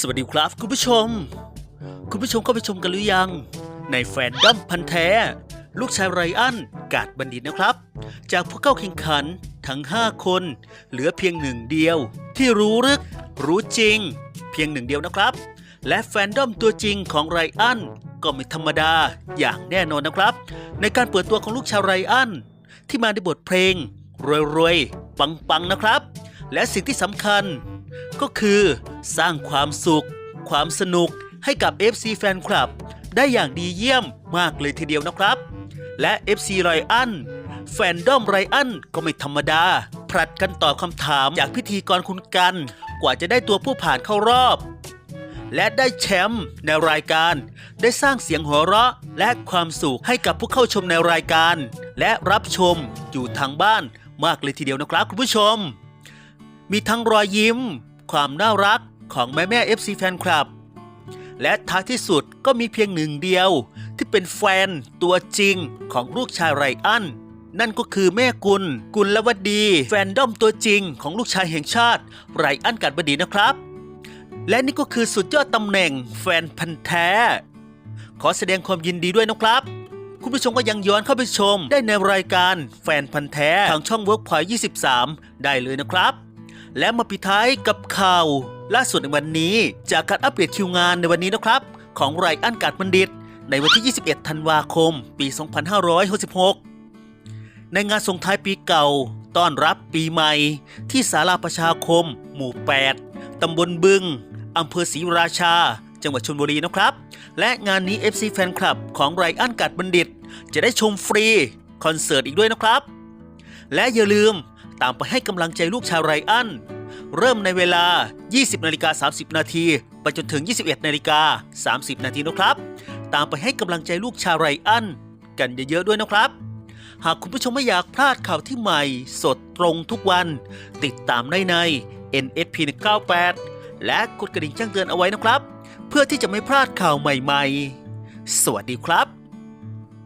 สวัสดีครับคุณผู้ชม คุณผู้ชมเข้าไปชมกันหรือยัง ในแฟนดัมพันธ์แท้ ลูกชายไรอันกาดบัณฑิตนะครับ จากผู้เข้าแข่งขันทั้ง 5 คน เหลือเพียงหนึ่งเดียว ที่รู้ลึกรู้จริง เพียงหนึ่งเดียวนะครับ และแฟนดอมตัวจริงของไรอันก็ไม่ธรรมดาอย่างแน่นอนนะครับ ในการเปิดตัวของลูกชาวไรอันที่มาในบทเพลงรวยๆปังๆนะครับ และสิ่งที่สำคัญ ก็คือสร้างความสุข ความสนุกให้กับ FC แฟนคลับ ได้อย่างดีเยี่ยมมากเลยทีเดียวนะครับ และ FC ไรอันแฟนดอมไรอันก็ไม่ธรรมดา ผลัดกันตอบคำถามจากพิธีกรคุณกัน กว่าจะได้ตัวผู้ผ่านเข้ารอบ และได้แชมป์ในรายการ ได้สร้างเสียงหัวเราะ และความสุขให้กับผู้เข้าชมในรายการ และรับชมอยู่ทางบ้านมากเลยทีเดียวนะครับคุณผู้ชม มีทั้งรอยยิ้ม ความน่ารักของแม่แม่ FC แฟนคลับ และท้ายที่สุดก็มีเพียงหนึ่งเดียว ที่เป็นแฟนตัวจริงของลูกชายไรอัน นั่นก็คือแม่กุล กุลละวดี แฟนด้อมตัวจริงของลูกชายแห่งชาติ ไรอันกัดบดีนะครับ และนี่ก็คือสุดยอดตำแหน่งแฟนพันธ์แท้ ขอแสดงความยินดีด้วยนะครับคุณผู้ชมก็ยังย้อนเข้าไปชมได้ในรายการแฟนพันธ์แท้ ทางช่อง Workpoint 23 ได้เลยนะครับ และมาปิดท้ายกับข่าว ล่าสุดในวันนี้ จากการอัปเดตคิวงานในวันนี้นะครับ ของไรอันกาดบัณฑิต ในวันที่ 21 ธันวาคม ปี 2566 ในงานส่งท้ายปีเก่า ต้อนรับปีใหม่ ที่ศาลาประชาคม หมู่ 8 ตำบลบึง อำเภอศรีราชา จังหวัดชลบุรีนะครับ และงานนี้ FC แฟนคลับของไรอันกัดบัณฑิต จะได้ชมฟรี คอนเสิร์ตอีกด้วยนะครับ และอย่าลืม ตามไปให้กำลังใจลูกชาวไรอัน เริ่มในเวลา 20นาฬิกา30 นาทีไปจนถึง 21นาฬิกา30 นาทีนะครับ ตามไปให้กำลังใจลูกชาวไรอัน กันเยอะๆด้วยนะครับ หากคุณผู้ชมไม่อยากพลาดข่าวที่ใหม่ สดตรงทุกวัน ติดตามได้ใน NSP 198และกดกระดิ่งแจ้งเตือนเอาไว้นะครับ เพื่อที่จะไม่พลาดข่าวใหม่ ๆ สวัสดีครับ